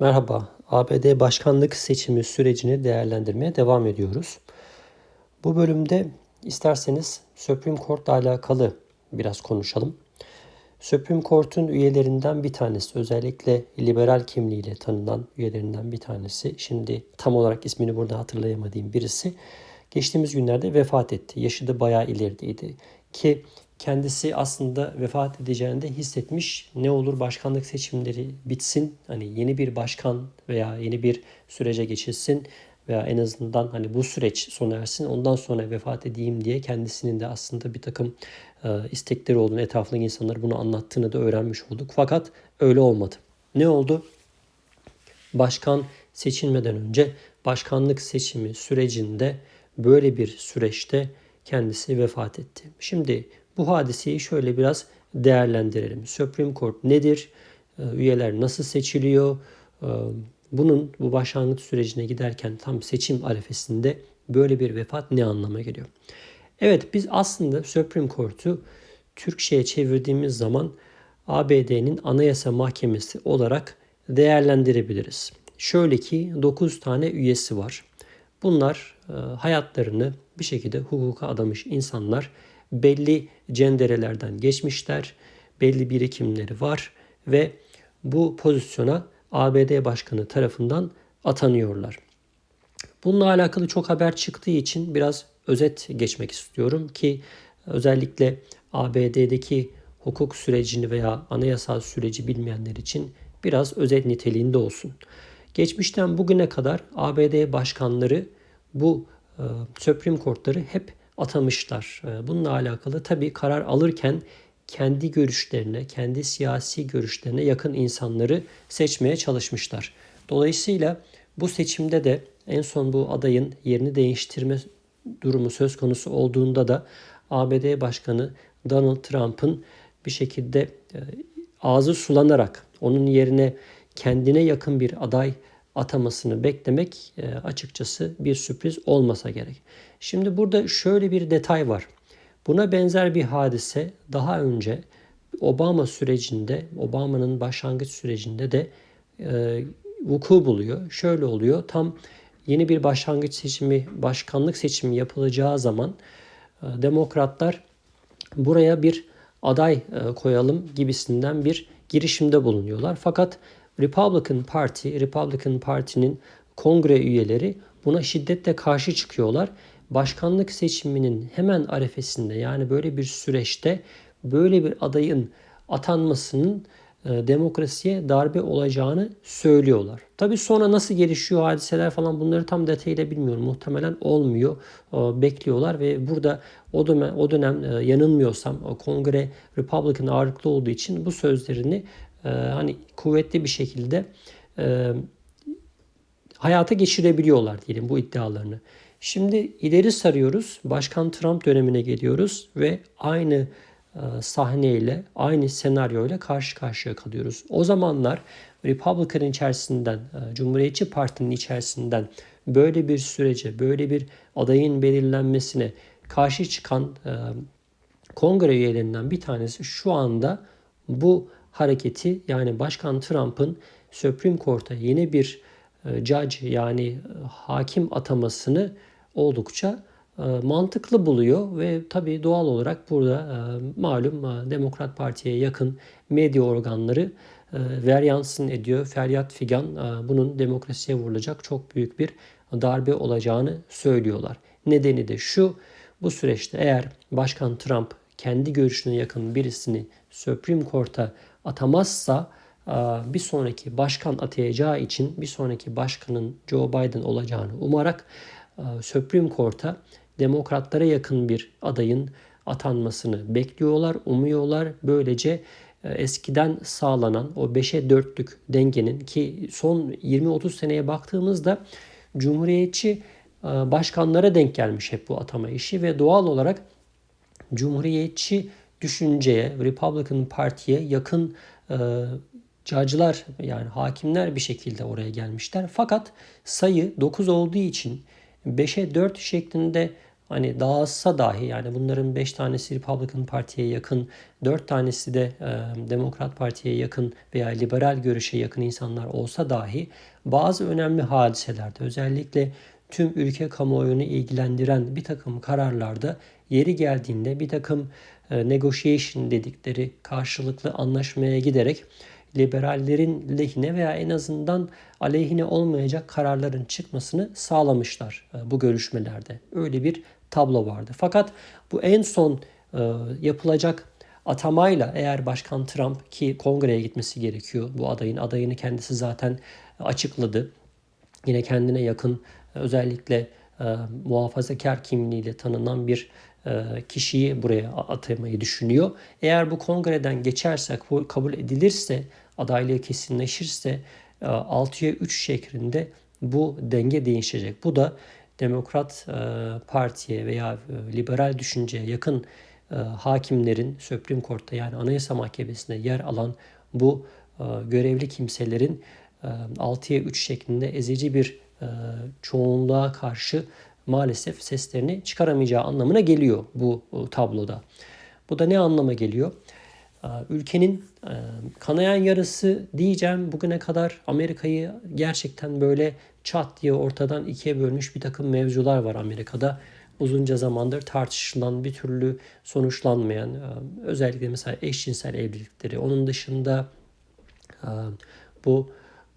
Merhaba, ABD başkanlık seçimi sürecini değerlendirmeye devam ediyoruz. Bu bölümde isterseniz Supreme Court'la alakalı biraz konuşalım. Supreme Court'un üyelerinden bir tanesi, özellikle liberal kimliğiyle tanınan üyelerinden bir tanesi, şimdi tam olarak ismini burada hatırlayamadığım birisi, geçtiğimiz günlerde vefat etti. Yaşı da bayağı ilerideydi. Ki kendisi aslında vefat edeceğini de hissetmiş. Ne olur başkanlık seçimleri bitsin. Hani yeni bir başkan veya yeni bir sürece geçilsin veya en azından hani bu süreç sona ersin ondan sonra vefat edeyim diye kendisinin de aslında bir takım e, istekleri olduğunu etrafındaki insanlar bunu anlattığını da öğrenmiş olduk. Fakat öyle olmadı. Ne oldu? Başkan seçilmeden önce başkanlık seçimi sürecinde böyle bir süreçte kendisi vefat etti. Şimdi bu hadiseyi şöyle biraz değerlendirelim. Supreme Court nedir? Ee, üyeler nasıl seçiliyor? Ee, bunun bu başlangıç sürecine giderken tam seçim arefesinde böyle bir vefat ne anlama geliyor? Evet biz aslında Supreme Court'u Türkçe'ye çevirdiğimiz zaman ABD'nin Anayasa Mahkemesi olarak değerlendirebiliriz. Şöyle ki 9 tane üyesi var. Bunlar e, hayatlarını bir şekilde hukuka adamış insanlar belli cenderelerden geçmişler, belli birikimleri var ve bu pozisyona ABD Başkanı tarafından atanıyorlar. Bununla alakalı çok haber çıktığı için biraz özet geçmek istiyorum ki özellikle ABD'deki hukuk sürecini veya anayasal süreci bilmeyenler için biraz özet niteliğinde olsun. Geçmişten bugüne kadar ABD başkanları bu e, Supreme Court'ları hep atamışlar. Ee, bununla alakalı tabii karar alırken kendi görüşlerine, kendi siyasi görüşlerine yakın insanları seçmeye çalışmışlar. Dolayısıyla bu seçimde de en son bu adayın yerini değiştirme durumu söz konusu olduğunda da ABD Başkanı Donald Trump'ın bir şekilde e, ağzı sulanarak onun yerine kendine yakın bir aday atamasını beklemek e, açıkçası bir sürpriz olmasa gerek. Şimdi burada şöyle bir detay var. Buna benzer bir hadise daha önce Obama sürecinde, Obama'nın başlangıç sürecinde de e, vuku buluyor. Şöyle oluyor. Tam yeni bir başlangıç seçimi, başkanlık seçimi yapılacağı zaman e, demokratlar buraya bir aday koyalım gibisinden bir girişimde bulunuyorlar. Fakat Republican Parti, Republican Parti'nin kongre üyeleri buna şiddetle karşı çıkıyorlar. Başkanlık seçiminin hemen arefesinde yani böyle bir süreçte böyle bir adayın atanmasının e, demokrasiye darbe olacağını söylüyorlar. Tabii sonra nasıl gelişiyor hadiseler falan bunları tam detayıyla bilmiyorum. Muhtemelen olmuyor. E, bekliyorlar ve burada o dönem, o dönem e, yanılmıyorsam kongre Republican ağırlıklı olduğu için bu sözlerini e, hani kuvvetli bir şekilde e, hayata geçirebiliyorlar diyelim bu iddialarını. Şimdi ileri sarıyoruz. Başkan Trump dönemine geliyoruz ve aynı e, sahneyle, aynı senaryoyla karşı karşıya kalıyoruz. O zamanlar Republican içerisinden, e, Cumhuriyetçi Parti'nin içerisinden böyle bir sürece, böyle bir adayın belirlenmesine karşı çıkan e, kongre üyelerinden bir tanesi şu anda bu hareketi yani Başkan Trump'ın Supreme Court'a yeni bir e, judge yani e, hakim atamasını oldukça e, mantıklı buluyor ve tabii doğal olarak burada malum Demokrat Parti'ye yakın medya organları veryansın ediyor. Feryat figan bunun demokrasiye vurulacak çok büyük bir darbe olacağını söylüyorlar. Nedeni de şu bu süreçte eğer Başkan Trump kendi görüşüne yakın birisini Supreme Court'a atamazsa e, bir sonraki başkan atayacağı için bir sonraki başkanın Joe Biden olacağını umarak e, Supreme Court'a demokratlara yakın bir adayın atanmasını bekliyorlar, umuyorlar. Böylece e, eskiden sağlanan o 5'e 4'lük dengenin ki son 20-30 seneye baktığımızda cumhuriyetçi başkanlara denk gelmiş hep bu atama işi ve doğal olarak cumhuriyetçi düşünceye, Republican Parti'ye yakın e, cacılar yani hakimler bir şekilde oraya gelmişler. Fakat sayı 9 olduğu için 5'e 4 şeklinde hani dağılsa dahi yani bunların 5 tanesi Republican Parti'ye yakın, 4 tanesi de e, Demokrat Parti'ye yakın veya liberal görüşe yakın insanlar olsa dahi bazı önemli hadiselerde özellikle tüm ülke kamuoyunu ilgilendiren bir takım kararlarda yeri geldiğinde bir takım negotiation dedikleri karşılıklı anlaşmaya giderek liberallerin lehine veya en azından aleyhine olmayacak kararların çıkmasını sağlamışlar e, bu görüşmelerde. Öyle bir tablo vardı. Fakat bu en son e, yapılacak atamayla eğer Başkan Trump ki kongreye gitmesi gerekiyor. Bu adayın adayını kendisi zaten açıkladı. Yine kendine yakın özellikle e, muhafazakar kimliğiyle tanınan bir e, kişiyi buraya atamayı düşünüyor. Eğer bu kongreden geçerse, kabul edilirse, adaylığı kesinleşirse 6'ya 3 şeklinde bu denge değişecek. Bu da Demokrat e, Parti'ye veya liberal düşünceye yakın hakimlerin Supreme Court'ta yani Anayasa Mahkemesi'nde yer alan bu görevli kimselerin 6'ya 3 şeklinde ezici bir çoğunluğa karşı maalesef seslerini çıkaramayacağı anlamına geliyor bu tabloda. Bu da ne anlama geliyor? Ülkenin kanayan yarısı diyeceğim bugüne kadar Amerika'yı gerçekten böyle çat diye ortadan ikiye bölmüş bir takım mevzular var Amerika'da. Uzunca zamandır tartışılan bir türlü sonuçlanmayan özellikle mesela eşcinsel evlilikleri onun dışında bu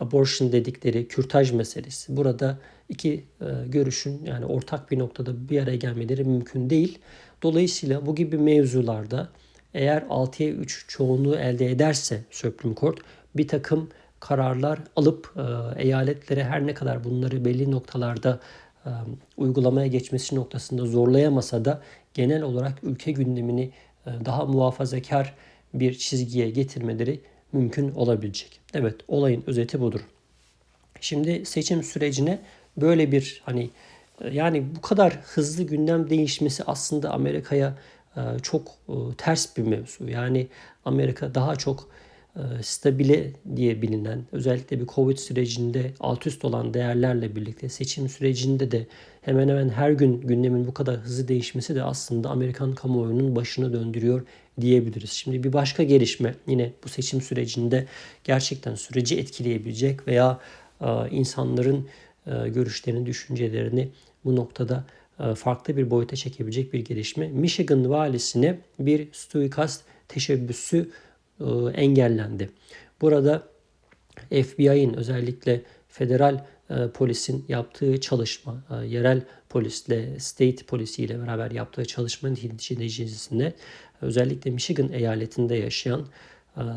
abortion dedikleri kürtaj meselesi. Burada iki e, görüşün yani ortak bir noktada bir araya gelmeleri mümkün değil. Dolayısıyla bu gibi mevzularda eğer 6'ya 3 çoğunluğu elde ederse Supreme Court bir takım kararlar alıp e, eyaletlere her ne kadar bunları belli noktalarda e, uygulamaya geçmesi noktasında zorlayamasa da genel olarak ülke gündemini daha muhafazakar bir çizgiye getirmeleri mümkün olabilecek. Evet olayın özeti budur. Şimdi seçim sürecine böyle bir hani yani bu kadar hızlı gündem değişmesi aslında Amerika'ya e, çok e, ters bir mevzu. Yani Amerika daha çok e, stabile diye bilinen özellikle bir Covid sürecinde alt üst olan değerlerle birlikte seçim sürecinde de hemen hemen her gün gündemin bu kadar hızlı değişmesi de aslında Amerikan kamuoyunun başını döndürüyor diyebiliriz. Şimdi bir başka gelişme yine bu seçim sürecinde gerçekten süreci etkileyebilecek veya insanların görüşlerini, düşüncelerini bu noktada farklı bir boyuta çekebilecek bir gelişme. Michigan valisine bir suikast teşebbüsü e, engellendi. Burada FBI'nin özellikle federal e, polisin yaptığı çalışma, e, yerel polisle, state polisiyle beraber yaptığı çalışmanın neticesinde özellikle Michigan eyaletinde yaşayan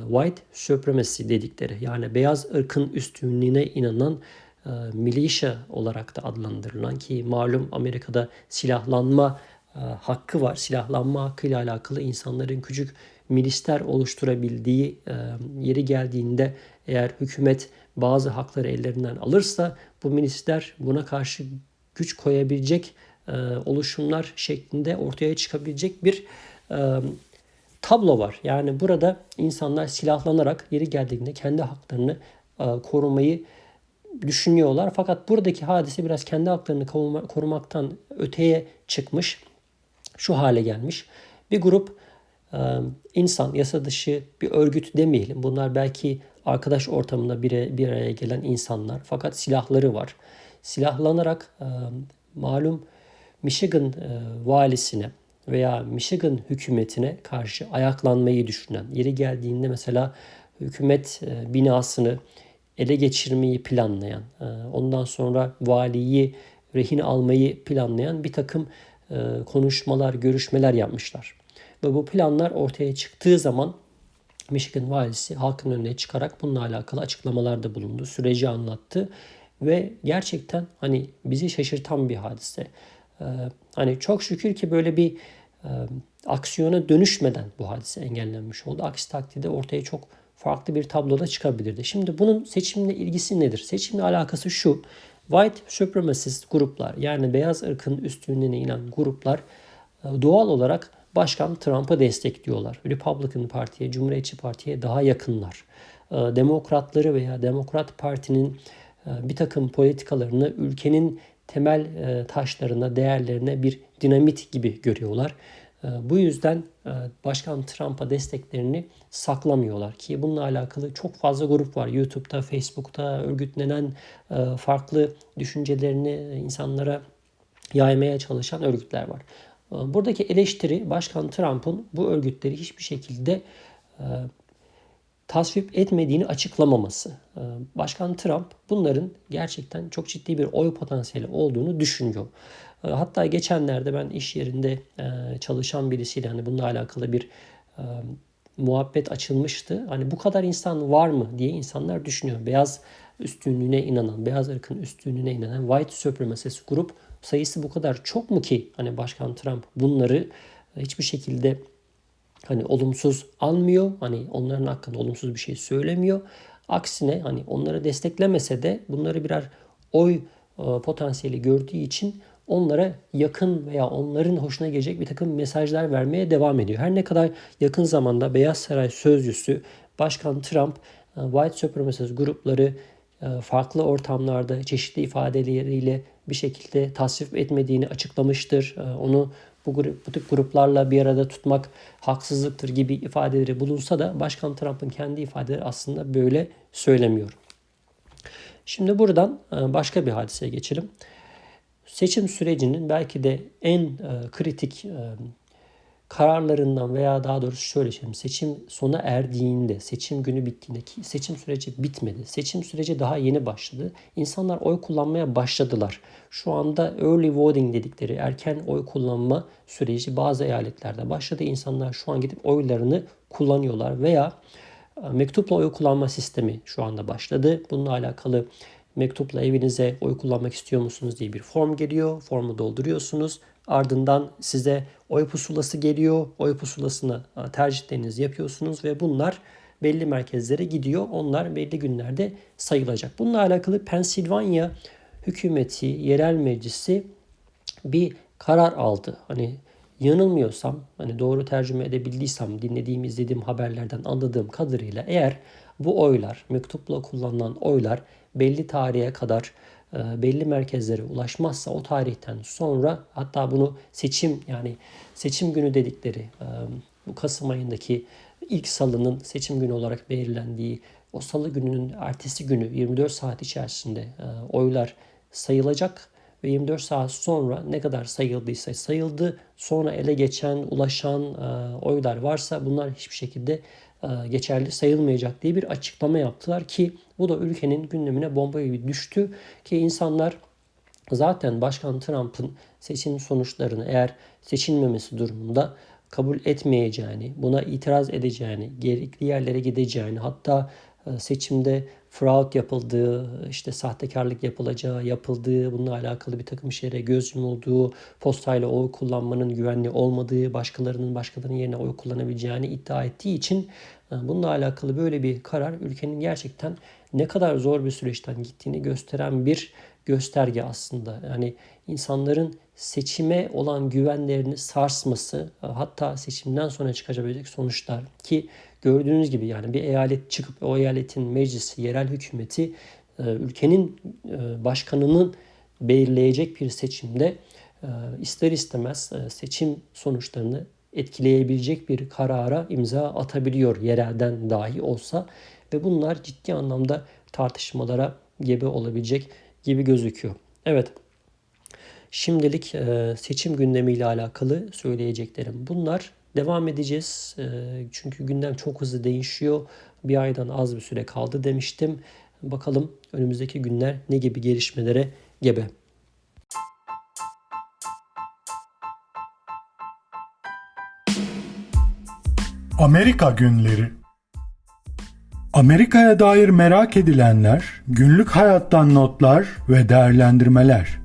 white supremacy dedikleri yani beyaz ırkın üstünlüğüne inanan militia olarak da adlandırılan ki malum Amerika'da silahlanma hakkı var. Silahlanma hakkıyla alakalı insanların küçük milisler oluşturabildiği e, yeri geldiğinde eğer hükümet bazı hakları ellerinden alırsa bu milisler buna karşı güç koyabilecek e, oluşumlar şeklinde ortaya çıkabilecek bir e, tablo var. Yani burada insanlar silahlanarak yeri geldiğinde kendi haklarını korumayı düşünüyorlar. Fakat buradaki hadise biraz kendi haklarını korumaktan öteye çıkmış. Şu hale gelmiş. Bir grup insan, yasa dışı bir örgüt demeyelim. Bunlar belki arkadaş ortamında bir, bir araya gelen insanlar. Fakat silahları var. Silahlanarak malum Michigan valisine veya Michigan hükümetine karşı ayaklanmayı düşünen, yeri geldiğinde mesela hükümet binasını ele geçirmeyi planlayan, ondan sonra valiyi rehin almayı planlayan bir takım konuşmalar, görüşmeler yapmışlar. Ve bu planlar ortaya çıktığı zaman Michigan valisi halkın önüne çıkarak bununla alakalı açıklamalarda bulundu. Süreci anlattı ve gerçekten hani bizi şaşırtan bir hadise. Ee, hani çok şükür ki böyle bir e, aksiyona dönüşmeden bu hadise engellenmiş oldu. Aksi takdirde ortaya çok farklı bir tabloda çıkabilirdi. Şimdi bunun seçimle ilgisi nedir? Seçimle alakası şu. White supremacist gruplar yani beyaz ırkın üstünlüğüne inen gruplar doğal olarak Başkan Trump'ı destekliyorlar. Republican Parti'ye, Cumhuriyetçi Parti'ye daha yakınlar. Demokratları veya Demokrat Parti'nin bir takım politikalarını ülkenin temel taşlarına, değerlerine bir dinamit gibi görüyorlar. E, bu yüzden e, Başkan Trump'a desteklerini saklamıyorlar ki bununla alakalı çok fazla grup var. YouTube'da, Facebook'ta örgütlenen e, farklı düşüncelerini insanlara yaymaya çalışan örgütler var. E, buradaki eleştiri Başkan Trump'ın bu örgütleri hiçbir şekilde e, tasvip etmediğini açıklamaması. E, Başkan Trump bunların gerçekten çok ciddi bir oy potansiyeli olduğunu düşünüyor. E, Hatta geçenlerde ben iş yerinde e, çalışan birisiyle hani bununla alakalı bir e, muhabbet açılmıştı. Hani bu kadar insan var mı diye insanlar düşünüyor. Beyaz üstünlüğüne inanan, beyaz ırkın üstünlüğüne inanan white supremacist grup sayısı bu kadar çok mu ki hani Başkan Trump bunları hiçbir şekilde hani olumsuz almıyor. Hani onların hakkında olumsuz bir şey söylemiyor. Aksine hani onları desteklemese de bunları birer oy e, potansiyeli gördüğü için onlara yakın veya onların hoşuna gelecek bir takım mesajlar vermeye devam ediyor. Her ne kadar yakın zamanda Beyaz Saray sözcüsü Başkan Trump e, white supremacist grupları e, farklı ortamlarda çeşitli ifadeleriyle bir şekilde tasvip etmediğini açıklamıştır. E, Onu bu, grup, bu tip gruplarla bir arada tutmak haksızlıktır gibi ifadeleri bulunsa da Başkan Trump'ın kendi ifadeleri aslında böyle söylemiyor. Şimdi buradan başka bir hadiseye geçelim. Seçim sürecinin belki de en e, kritik e, kararlarından veya daha doğrusu şöyle söyleyeyim. Seçim sona erdiğinde, seçim günü bittiğinde ki seçim süreci bitmedi. Seçim süreci daha yeni başladı. İnsanlar oy kullanmaya başladılar. Şu anda early voting dedikleri erken oy kullanma süreci bazı eyaletlerde başladı. İnsanlar şu an gidip oylarını kullanıyorlar veya e, mektupla oy kullanma sistemi şu anda başladı. Bununla alakalı mektupla evinize oy kullanmak istiyor musunuz diye bir form geliyor. Formu dolduruyorsunuz. Ardından size oy pusulası geliyor. Oy pusulasına e, tercihlerinizi yapıyorsunuz ve bunlar belli merkezlere gidiyor. Onlar belli günlerde sayılacak. Bununla alakalı Pensilvanya hükümeti, yerel meclisi bir karar aldı. Hani yanılmıyorsam, hani doğru tercüme edebildiysem, dinlediğim, izlediğim haberlerden anladığım kadarıyla eğer bu oylar, mektupla kullanılan oylar belli tarihe kadar e, belli merkezlere ulaşmazsa o tarihten sonra hatta bunu seçim yani seçim günü dedikleri e, bu Kasım ayındaki ilk salının seçim günü olarak belirlendiği o salı gününün ertesi günü 24 saat içerisinde e, oylar sayılacak ve 24 saat sonra ne kadar sayıldıysa sayıldı. Sonra ele geçen, ulaşan oylar varsa bunlar hiçbir şekilde geçerli sayılmayacak diye bir açıklama yaptılar ki bu da ülkenin gündemine bomba gibi düştü ki insanlar zaten Başkan Trump'ın seçim sonuçlarını eğer seçilmemesi durumunda kabul etmeyeceğini, buna itiraz edeceğini, gerekli yerlere gideceğini, hatta seçimde fraud yapıldığı, işte sahtekarlık yapılacağı, yapıldığı, bununla alakalı bir takım şeylere göz yumulduğu, postayla oy kullanmanın güvenli olmadığı, başkalarının başkalarının yerine oy kullanabileceğini iddia ettiği için bununla alakalı böyle bir karar ülkenin gerçekten ne kadar zor bir süreçten gittiğini gösteren bir gösterge aslında. Yani insanların seçime olan güvenlerini sarsması hatta seçimden sonra çıkabilecek sonuçlar ki gördüğünüz gibi yani bir eyalet çıkıp o eyaletin meclisi, yerel hükümeti ülkenin başkanının belirleyecek bir seçimde ister istemez seçim sonuçlarını etkileyebilecek bir karara imza atabiliyor yerelden dahi olsa ve bunlar ciddi anlamda tartışmalara gebe olabilecek gibi gözüküyor. Evet. Şimdilik e, seçim gündemiyle alakalı söyleyeceklerim bunlar. Devam edeceğiz. E, çünkü gündem çok hızlı değişiyor. Bir aydan az bir süre kaldı demiştim. Bakalım önümüzdeki günler ne gibi gelişmelere gebe. Amerika Günleri Amerika'ya dair merak edilenler, günlük hayattan notlar ve değerlendirmeler.